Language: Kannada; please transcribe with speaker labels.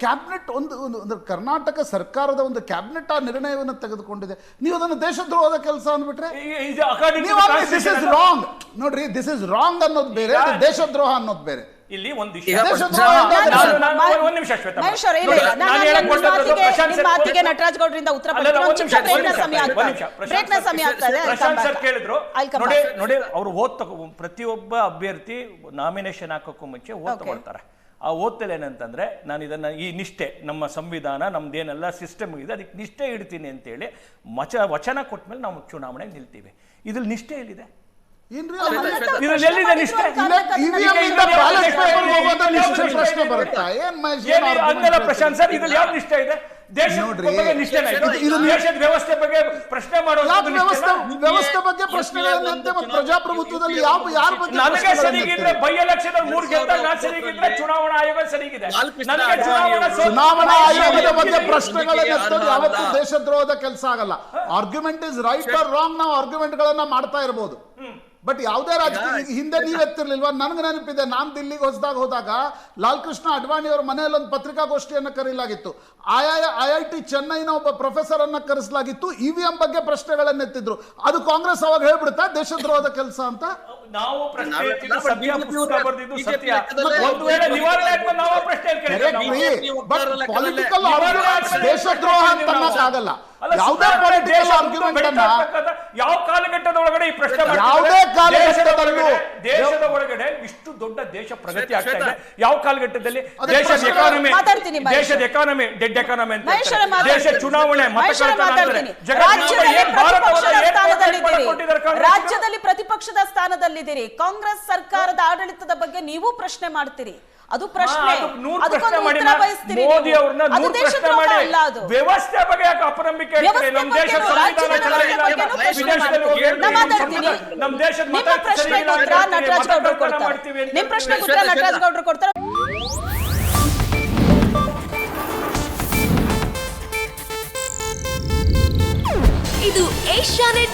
Speaker 1: ಕ್ಯಾಬಿನೆಟ್ ಒಂದು ಒಂದು ಅಂದರೆ ಕರ್ನಾಟಕ ಸರ್ಕಾರದ ಒಂದು ಕ್ಯಾಬಿನೆಟ್ ಆ ನಿರ್ಣಯವನ್ನು ತೆಗೆದುಕೊಂಡಿದೆ. ನೀವು ಅದನ್ನು ದೇಶದ್ರೋಹದ ಕೆಲಸ ಅಂದ್ಬಿಟ್ರೆ ದಿಸ್ ಇಸ್ ರಾಂಗ್ ನೋಡ್ರಿ ದಿಸ್ ಇಸ್ ರಾಂಗ್ ಅನ್ನೋದು ಬೇರೆ ದೇಶದ್ರೋಹ ಅನ್ನೋದು ಬೇರೆ.
Speaker 2: ಇಲ್ಲಿ ಒಂದು
Speaker 3: ಮಾತಿಗೆ- ನಟರಾಜ್ ಗೌಡ್ರಿಂದ ಉತ್ತರ.
Speaker 2: ಕೇಳಿದ್ರು. ನೋಡಿ. ನೋಡಿ ಅವ್ರು ಓದ್ ತಗೋ ಪ್ರತಿಯೊಬ್ಬ ಅಭ್ಯರ್ಥಿ ನಾಮಿನೇಷನ್ ಹಾಕೋಕ್ಕೂ ಮುಂಚೆ ಓದ್. ತಗೊಳ್ತಾರೆ. ಆ ಓದ್ತಲೆ ಏನಂತಂದರೆ ನಾನು ಇದನ್ನು ಈ ನಿಷ್ಠೆ ನಮ್ಮ ಸಂವಿಧಾನ ನಮ್ಮದೇನೆಲ್ಲ ಸಿಸ್ಟಮ್ ಇದೆ ಅದಕ್ಕೆ ನಿಷ್ಠೆ ಇಡ್ತೀನಿ ಅಂತೇಳಿ ಮಚ ವಚನ ಕೊಟ್ಮೇಲೆ ನಾವು ಚುನಾವಣೆಗೆ ನಿಲ್ತೀವಿ. ಇದ್ರಲ್ಲಿ ನಿಷ್ಠೆ ಎಲ್ಲಿದೆ? ಪ್ರಶಾಂತ್ ಸರ್ ಇದ್ರಲ್ಲಿ ಯಾವ ನಿಷ್ಠೆ ಇದೆ? ದೇಶದ ವ್ಯವಸ್ಥೆ ಬಗ್ಗೆ ಪ್ರಶ್ನೆ ಮಾಡೋದು
Speaker 1: ವ್ಯವಸ್ಥೆ? ಬಗ್ಗೆ ಪ್ರಶ್ನೆ ಮತ್ತು ಪ್ರಜಾಪ್ರಭುತ್ವದಲ್ಲಿ ಯಾವ ಯಾರ ಬಗ್ಗೆ
Speaker 2: ನನಗೆ
Speaker 1: ಪ್ರಶ್ನೆಗಳನ್ನ
Speaker 2: ಸರಿಗಿದ್ರೆ? ಬೈ ಎಲೆಕ್ಷನ್ ಅಲ್ಲಿ ಮೂರು ಗೆದ್ದಾಗ ನಾನು ಸರಿಗಿದ್ರೆ ಚುನಾವಣಾ ಆಯೋಗ ಸರಿಗಿದೆ. ನನಗೆ ಚುನಾವಣಾ
Speaker 1: ಚುನಾವಣಾ ಆಯೋಗದ ಬಗ್ಗೆ
Speaker 4: ಪ್ರಶ್ನೆಗಳನ್ನು
Speaker 1: ಪ್ರಶ್ನೆಗಳನ್ನ ಎತ್ತೋದು ಯಾವತ್ತೂ ದೇಶದ್ರೋಹದ ಕೆಲಸ ಆಗಲ್ಲ. Argument is right or wrong ನಾವು ಆರ್ಗ್ಯುಮೆಂಟ್ ಗಳನ್ನ ಮಾಡ್ತಾ ಇರಬಹುದು ಬಟ್ ಯಾವುದೇ ರಾಜಕೀಯ ಹಿಂದೆ ನೀವ್ ಎತ್ತಿರ್ಲಿಲ್ವಾ? ನನ್ಗೆ ನೆನಪಿದೆ ನಾನ್ ದಿಲ್ಲಿಗೆ ಹೊಸದಾಗ ಹೋದಾಗ ಲಾಲ್ ಕೃಷ್ಣ ಅಡ್ವಾಣಿ ಅವರ ಮನೆಯಲ್ಲಿ ಒಂದು ಪತ್ರಿಕಾಗೋಷ್ಠಿಯನ್ನ ಕರೀಲಾಗಿತ್ತು. ಆಯಾ ಐ ಐ ಟಿ ಚೆನ್ನೈನ ಒಬ್ಬ ಪ್ರೊಫೆಸರ್ ಅನ್ನ ಕರೆಸಲಾಗಿತ್ತು. ಎಂ ಬಗ್ಗೆ ಪ್ರಶ್ನೆಗಳನ್ನ ಎತ್ತಿದ್ರು ಅದು ಕಾಂಗ್ರೆಸ್ ಅವಾಗ ಹೇಳ್ಬಿಡುತ್ತಾ ದೇಶದ್ರೋಹದ ಕೆಲಸ ಅಂತ?
Speaker 2: ನಾವು ಪ್ರಶ್ನೆ
Speaker 1: ದೇಶದ್ರೋಹ ಅಂತ
Speaker 2: ಅಲ್ಲ,
Speaker 1: ಯಾವುದೇ
Speaker 2: ಸುಧಾರಣೆ
Speaker 1: ಪೊಲಿಟಿಕಲ್
Speaker 2: ದೇಶ
Speaker 1: ಆರ್ಗ್ಯುಮೆಂಟ್
Speaker 2: ಬೆಳೀತಾ
Speaker 1: ಅನ್ನ
Speaker 2: ಯಾವ ಕಾಲಘಟ್ಟದೊಳಗಡೆ ಈ ಪ್ರಶ್ನೆ?
Speaker 1: ಯಾವುದೇ
Speaker 2: ದೇಶದ
Speaker 1: ಕಾಲಘಟ್ಟದಲ್ಲೂ
Speaker 2: ಒಳಗಡೆ- ದೇಶದ ಒಳಗಡೆ ಇಷ್ಟು ದೊಡ್ಡ ದೇಶ ಪ್ರಗತಿ ಆಗ್ತಾ ಇದೆ ಯಾವ ಕಾಲಘಟ್ಟದಲ್ಲಿ ದೇಶದ ಎಕಾನಮಿ ದೇಶದ ಎಕಾನಮಿ ಡೆಡ್ ಎಕಾನಮಿ ಅಂತ. ದೇಶ ಚುನಾವಣೆ.
Speaker 3: ಮಾತಾಡ್ತೀನಿ.
Speaker 2: ಜಗತ್ತಿನ ಭಾರತವನ್ನ ಏನ್ ಕೊಟ್ಟಿದ್ದಾರೆ ಕಾಂಗ್ರೆಸ್
Speaker 3: ರಾಜ್ಯದಲ್ಲಿ ಪ್ರತಿಪಕ್ಷದ ಸ್ಥಾನದಲ್ಲಿದ್ದೀರಿ. ಕಾಂಗ್ರೆಸ್ ಸರ್ಕಾರದ ಆಡಳಿತದ ಬಗ್ಗೆ ನೀವು ಪ್ರಶ್ನೆ ಮಾಡ್ತೀರಿ. ಅದು ಪ್ರಶ್ನೆ.
Speaker 2: ಮೋದಿ
Speaker 3: ನೀವು.
Speaker 2: ಅವ್ರನ್ನ
Speaker 3: ಅದು
Speaker 2: ನೂರು ಪ್ರಶ್ನೆ ಮಾಡಿ. ವ್ಯವಸ್ಥೆ ಬಗ್ಗೆ ಯಾಕೆ ಅಪನಂಬಿಕೆ? ನಮ್ಮ ದೇಶದ ಸಂವಿಧಾನ ಚೆನ್ನಾಗಿಲ್ಲ. ನಮ್ಮ ದೇಶದ
Speaker 3: ನಟರಾಜ್ ಗೌಡ್ರು
Speaker 2: ಮತಕಳ್ತನ
Speaker 3: ಕೊಡ್ತಾರೆ.
Speaker 2: ಮಾಡ್ತೀವಿ
Speaker 3: ನಿಮ್ ಪ್ರಶ್ನೆಗೆ ಉತ್ತರ ನಟರಾಜ್ ಗೌಡ್ರು ಕೊಡ್ತಾರೆ.
Speaker 5: ಇದು ಏಷ್ಯಾನೆಟ್